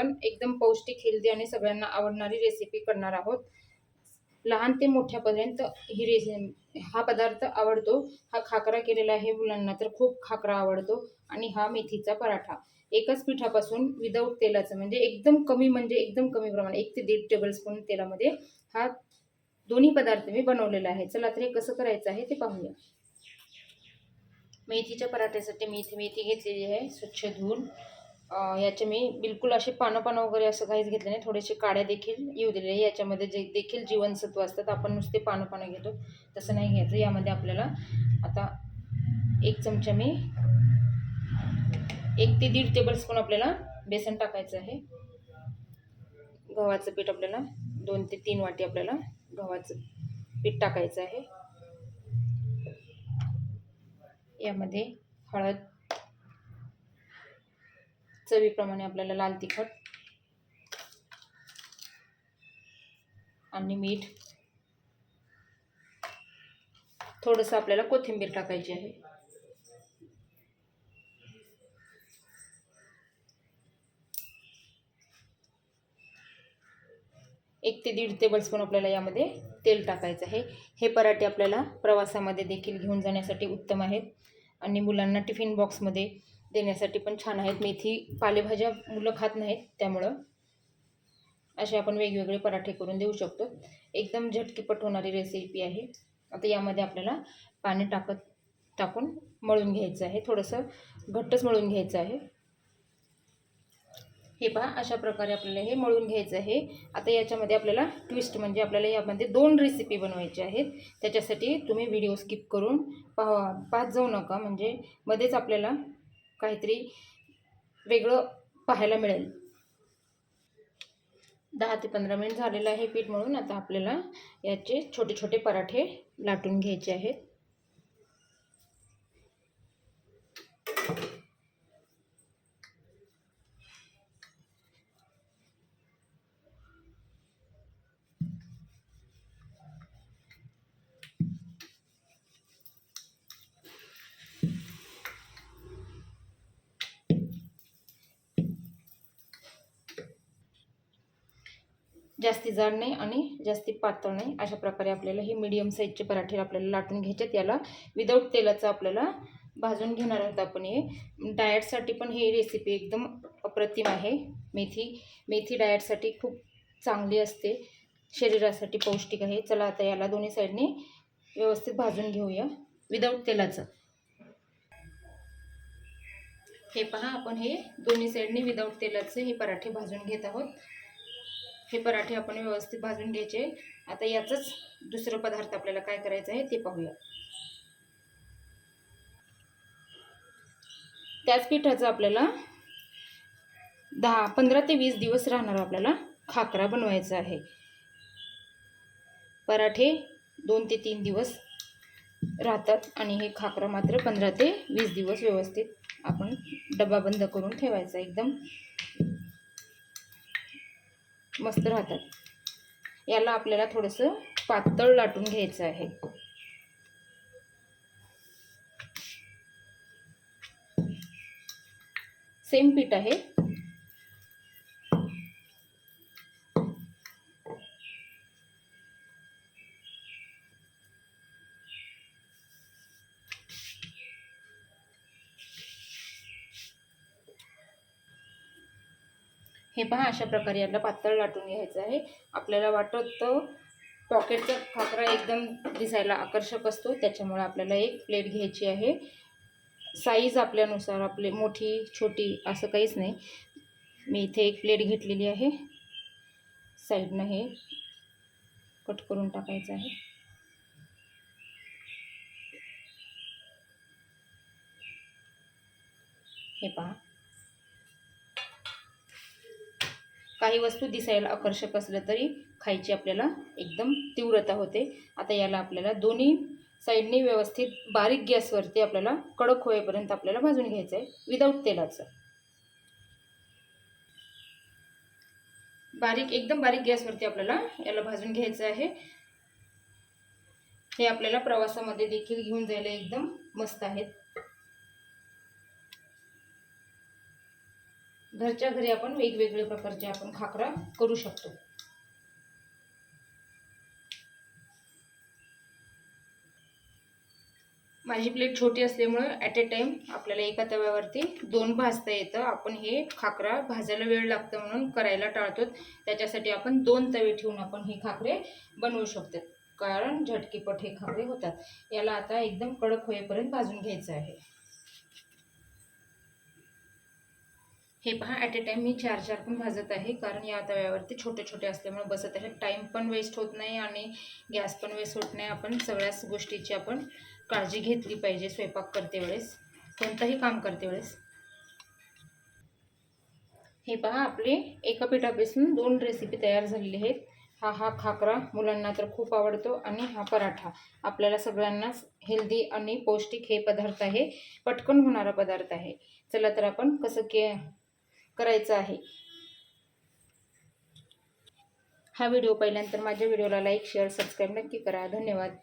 आपण एकदम पौष्टिक हेल्दी आणि सगळ्यांना आवडणारी रेसिपी करणार आहोत. लहान ते मोठ्यापर्यंत ही रेसि हा पदार्थ आवडतो. हा खाकरा केलेला आहे मुलांना तर खूप खाकरा आवडतो. आणि हा मेथीचा पराठा. एकाच पिठापासून विदाऊट तेलाचं म्हणजे एकदम कमी म्हणजे एकदम कमी प्रमाण एक ते दीड टेबलस्पून तेलामध्ये हा दोन्ही पदार्थ मी बनवलेला आहे. चला तर हे कसं करायचं आहे ते पाहूया. मेथीच्या पराठ्यासाठी मी इथे मेथी घेतलेली आहे स्वच्छ धुवून. याचे मी बिलकुल असे पानं पानं वगैरे असं काहीच घेतलं नाही. थोडेसे काड्या देखील येऊ दिलेले याच्यामध्ये जे देखील जीवनसत्व असतात आपण नुसते पानं पानं घेतो. तसं नाही घ्यायचं. यामध्ये आपल्याला आता एक चमचा मी एक ते दीड टेबलस्पून आपल्याला बेसन टाकायचं आहे. गव्हाचं पीठ आपल्याला दोन ते तीन वाटी आपल्याला गव्हाचं पीठ टाकायचं आहे. यामध्ये हळद चवीप्रमाणे आपल्याला लाल तिखट आणि मीठ. थोडंसं आपल्याला कोथिंबीर टाकायची आहे. एक ते दीड टेबलस्पून आपल्याला यामध्ये तेल टाकायचं आहे. हे पराठे आपल्याला प्रवासामध्ये देखील घेऊन जाण्यासाठी उत्तम आहेत. आणि मुलांना टिफिन बॉक्समध्ये देण्यासाठी पण छान आहेत. मेथी पालेभाज्या मुलं खात नाहीत त्यामुळं असे आपण वेगवेगळे पराठे करून देऊ शकतो. एकदम झटकीपट होणारी रेसिपी आहे. आता यामध्ये आपल्याला पाणी टाकत टाकून मळून घ्यायचं आहे. थोडंसं घट्टच मळून घ्यायचं आहे. हे पहा अशा प्रकारे आपल्याला हे मळून घ्यायचं आहे. आता याच्यामध्ये आपल्याला ट्विस्ट म्हणजे आपल्याला यामध्ये दोन रेसिपी बनवायच्या आहेत. त्याच्यासाठी तुम्ही व्हिडिओ स्किप करून पाहा पाहत जाऊ नका. म्हणजे मध्येच आपल्याला काहीतरी वेगळं पाहायला मिळेल. दहा ते पंधरा मिनिट झालेलं आहे पीठ म्हणून आता आपल्याला याचे छोटे छोटे पराठे लाटून घ्यायचे आहेत. जास्ती जाड नाही आणि जास्ती पातळ नाही. अशा प्रकारे आपल्याला हे मीडियम साईजचे पराठे आपल्याला लाटून घ्यायचे याला विदाऊट तेलाचं आपल्याला भाजून घेणार आहोत आपण हे. डाएटसाठी पण ही रेसिपी एकदम अप्रतिम आहे. मेथी मेथी डाएटसाठी खूप चांगली असते. शरीरासाठी पौष्टिक आहे. चला आता याला दोन्ही साईडने व्यवस्थित भाजून घेऊया. विदाऊट तेलाचं. हे पहा आपण हे दोन्ही साईडने विदाऊट तेलाचे हे पराठे भाजून घेत आहोत. हे पराठे आपण व्यवस्थित भाजून घ्यायचे. आता याचंच दुसरं पदार्थ आपल्याला काय करायचं आहे ते पाहूया. त्याच पिठाचं आपल्याला दहा पंधरा ते वीस दिवस राहणार आपल्याला खाकरा बनवायचा आहे. पराठे दोन ते तीन दिवस राहतात आणि हे खाकरा मात्र पंधरा ते वीस दिवस व्यवस्थित आपण डबा बंद करून ठेवायचा एकदम. मस्त राहतात. याला आपल्याला थोडंसं पातळ लाटून घ्यायचं आहे. सेम पीठ आहे. हे पहा अशा प्रकारे याला पातळ लाटून घ्यायचं आहे. आपल्याला वाटतं पॉकेटचा खाकरा एकदम दिसायला आकर्षक असतो. त्याच्यामुळे आपल्याला एक प्लेट घ्यायची आहे. साईज आपल्यानुसार आपले मोठी छोटी असं काहीच नाही. मी इथे एक प्लेट घेतलेली आहे. साईडनं हे कट करून टाकायचं आहे. हे पहा. काही वस्तू दिसायला आकर्षक असलं तरी खायची आपल्याला एकदम तीव्रता होते. आता याला आपल्याला दोन्ही साईडनी व्यवस्थित बारीक गॅसवरती आपल्याला कडक होईपर्यंत आपल्याला भाजून घ्यायचं आहे विदाऊट तेलाचं. बारीक एकदम बारीक गॅसवरती आपल्याला याला भाजून घ्यायचं आहे. हे आपल्याला प्रवासामध्ये देखील घेऊन जायला एकदम मस्त आहेत. घरच्या घरी आपण वेगवेगळ्या प्रकारचे आपण खाकरा करू शकतो. माझी प्लेट छोटी असल्यामुळं ॲट ए टाईम आपल्याला एका तव्यावरती दोन भाजता येतं. आपण हे खाकरा भाजायला वेळ लागतं म्हणून करायला टाळतो. त्याच्यासाठी आपण दोन तवे ठेवून आपण हे खाकरे बनवू शकतो. कारण झटकीपट हे खाकरे होतात. याला आता एकदम कडक होईपर्यंत भाजून घ्यायचं आहे. हे पहा ॲट ए टाईम मी चार चार पण भाजत आहे कारण या तव्यावरती छोटे छोटे असल्यामुळे बसत आहे. टाईम पण वेस्ट होत नाही आणि गॅस पण वेस्ट होत नाही. आपण सगळ्याच गोष्टीची आपण काळजी घेतली पाहिजे स्वयंपाक करते वेळेस. कोणतंही काम करते वेळेस. हे पहा आपले एका पिठापासून दोन रेसिपी तयार झालेली आहेत. हा हा खाकरा मुलांना तर खूप आवडतो आणि हा पराठा. आपल्याला सगळ्यांनाच हेल्दी आणि पौष्टिक हे पदार्थ आहे. पटकन होणारा पदार्थ आहे. चला तर आपण कसं के करायचं आहे. हा व्हिडिओ पाहिल्यानंतर माझ्या व्हिडिओला लाईक शेअर सबस्क्राईब नक्की करा. धन्यवाद.